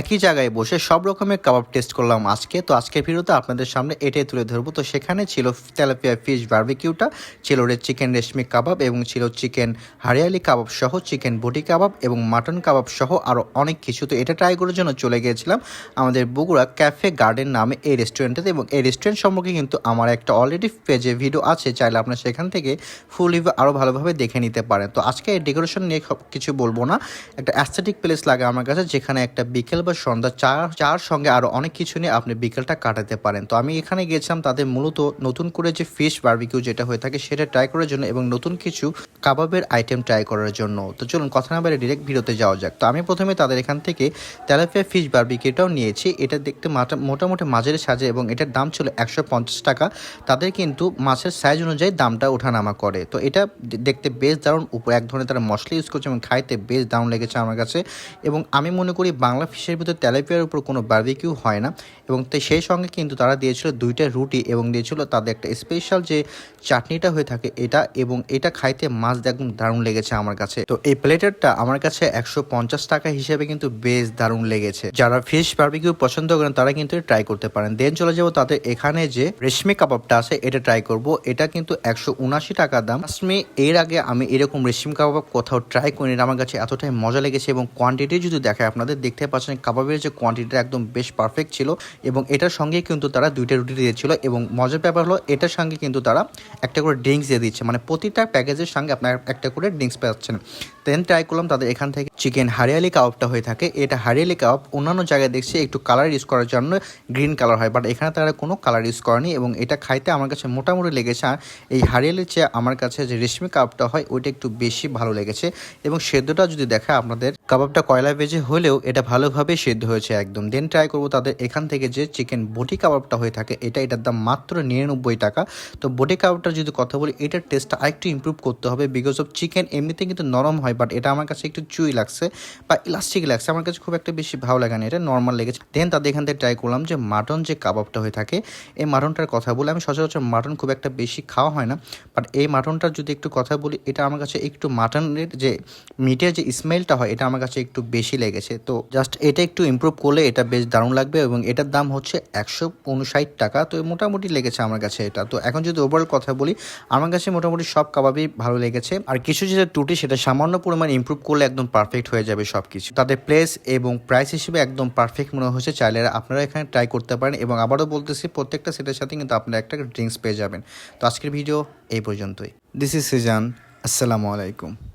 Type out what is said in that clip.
একই জায়গায় বসে সব রকমের কাবাব টেস্ট করলাম আজকে। তো আজকের ভিডিওতে আপনাদের সামনে এটাই তুলে ধরবো। তো সেখানে ছিল তেলাপিয়া ফিশ বার্বিকিউটা, ছিল রে চিকেন রেশমি কাবাব এবং ছিল চিকেন হারিয়ালি কাবাব সহ, চিকেন বটি কাবাব এবং মাটন কাবাব সহ আরও অনেক কিছু। তো এটা ট্রাই করার জন্য চলে গিয়েছিলাম আমাদের বগুড়া ক্যাফে গার্ডেন নামে এই রেস্টুরেন্টে এবং এই রেস্টুরেন্ট সম্পর্কে কিন্তু আমার একটা অলরেডি পেজে ভিডিও আছে। চাইলে আপনার সেখান থেকে ফুল রিভিউ আরও ভালোভাবে দেখে নিতে পারেন। তো আজকে ডেকোরেশন নিয়ে কিছু বলব না। একটা অ্যাস্থেটিক প্লেস লাগে আমার কাছে, যেখানে একটা বিকেল বা সন্ধ্যা চা চার সঙ্গে আরও অনেক কিছু নিয়ে আপনি বিকেলটা কাটাতে পারেন। তো আমি এখানে গিয়েছিলাম তাদের মূলত নতুন করে যে ফিশ বার্বিকিউ যেটা হয়ে থাকে সেটা ট্রাই করার জন্য এবং নতুন কিছু কাবাবের আইটেম ট্রাই করার জন্য। তো চলুন কথা না বাইরে ডিরেক্ট ভিডিওতে যাওয়া যাক। তো আমি প্রথমে তাদের এখান থেকে তেলাপিয়া ফিশ বার্বিকিউটাও নিয়েছি। এটা দেখতে মাটা- মোটামুটি মাঝের সাজে এবং এটার দাম ছিল একশো পঞ্চাশ টাকা। তাদের কিন্তু মাছের সাইজ অনুযায়ী দামটা ওঠানামা করে। তো এটা দেখতে বেশ দারুণ। উপর এক ধরনের তারা মশলা ইউজ করছে এবং খাইতে বেশ দারুণ লেগেছে আমার কাছে। এবং আমি মনে করি বাংলা ফিশের ভিতরে তেলাপিয়ার উপর কোনো বার্বিকিউ হয় না। এবং তো সেই সঙ্গে কিন্তু তারা দিয়েছিল দুইটা রুটি এবং দিয়েছিল তাদের একটা স্পেশাল যে চাটনিটা হয়ে থাকে এটা এবং এটা খাইতে মাছ একদম দারুণ লেগেছে আমার কাছে। তো এই প্লেটারটা আমার কাছে একশো পঞ্চাশ টাকা হিসেবে কিন্তু বেশ দারুণ লেগেছে। যারা ফিশ বার্বিকিউ পছন্দ করেন তারা কিন্তু ট্রাই করতে পারেন। দেন চলে যাব তাদের এখানে যে রেশমি কাবাবটা আছে, এটা ট্রাই করব। এটা কিন্তু একশো উনাশি টাকা দাম। আমি এর আগে আমি এরকম রেশমি কাবাব কোথাও ট্রাই করিনি। আমার কাছে এতটাই মজা লেগেছে এবং কোয়ান্টিটি যদি দেখায় আপনাদের, দেখতে পাচ্ছেন কাবাবের যে কোয়ান্টিটিটা একদম বেশ পারফেক্ট ছিল এবং এটার সঙ্গে কিন্তু তারা দুইটা রুটি দিয়েছিল এবং মজার ব্যাপার হলো এটার সঙ্গে কিন্তু তারা একটা করে ড্রিঙ্কস দিয়ে দিচ্ছে। মানে প্রতিটা প্যাকেজের সঙ্গে আপনার একটা করে ড্রিঙ্কস পাচ্ছেন। দেন ট্রাই করলাম তাদের এখান থেকে চিকেন হারিয়ালি কাবাবটা হয়ে থাকে। এটা হারিয়ালি কাবাব, অন্যান্য জায়গায় দেখছি একটু কালার ইউজ করার জন্য গ্রিন কালার হয় বাট এখানে তারা কোনো কালার ইউজ করেনি এবং এটা খাইতে আমার কাছে মোটামুটি লেগেছে। আর এই হারিয়ালির চেয়ে আমার কাছে যে রেশমি কাবাবটা হয়, ওইটা একটু বেশি ভালো লেগেছে। এবং সেদ্ধটা যদি দেখা আপনাদের, কাবাবটা কয়লা ভেজে হলেও এটা ভালোভাবে সেদ্ধ হয়েছে একদম। দেন ট্রাই করব তাদের এখান থেকে যে চিকেন বটি কাবাবটা হয়ে থাকে, এটা এটার দাম মাত্র নিরানব্বই টাকা। তো বটি কাবাবটার যদি কথা বলি, এটার টেস্টটা আরেকটু ইমপ্রুভ করতে হবে বিকজ অফ চিকেন এমনিতে কিন্তু নরম হয় বাট এটা আমার কাছে একটু চুই লাগছে। বা ইলাস্টিক লাগছে। আমার কাছে খুব একটা বেশি ভালো লাগে না, এটা নর্মাল লেগেছে। দেন তাদের এখান থেকে ট্রাই করলাম যে মাটন যে কাবাবটা হয়ে থাকে, এই মাটনটার কথা বলে আমি সচরাচর মাটন খুব একটা বেশি খাওয়া হয় না বাট এই মাটনটার যদি একটু কথা বলি, এটা আমার কাছে একটু মাটনের যে মিটের যে স্মেলটা হয়, এটা আমার কাছে একটু বেশি লেগেছে। তো জাস্ট এটা একটু ইমপ্রুভ করলে এটা বেশ দারুণ লাগবে এবং এটার দাম হচ্ছে একশো উনষাট টাকা। তো মোটামুটি লেগেছে আমার কাছে এটা। তো এখন যদি ওভারঅল কথা বলি, আমার কাছে মোটামুটি সব কাবাবই ভালো লেগেছে। আর কিছু যেটা ত্রুটি, সেটা সামান্য পরিমাণ ইম্প্রুভ করলে একদম পারফেক্ট হয়ে যাবে সব কিছু তাদের প্লেস এবং প্রাইস হিসেবে একদম পারফেক্ট মনে হচ্ছে। চাইলে আপনারা এখানে ট্রাই করতে পারেন এবং আবারও বলতেছি, প্রত্যেকটা সেটের সাথে কিন্তু আপনারা একটা ড্রিঙ্কস পেয়ে যাবেন। তো আজকের ভিডিও এই পর্যন্তই। দিস ইজ সিজান আসসালামু আলাইকুম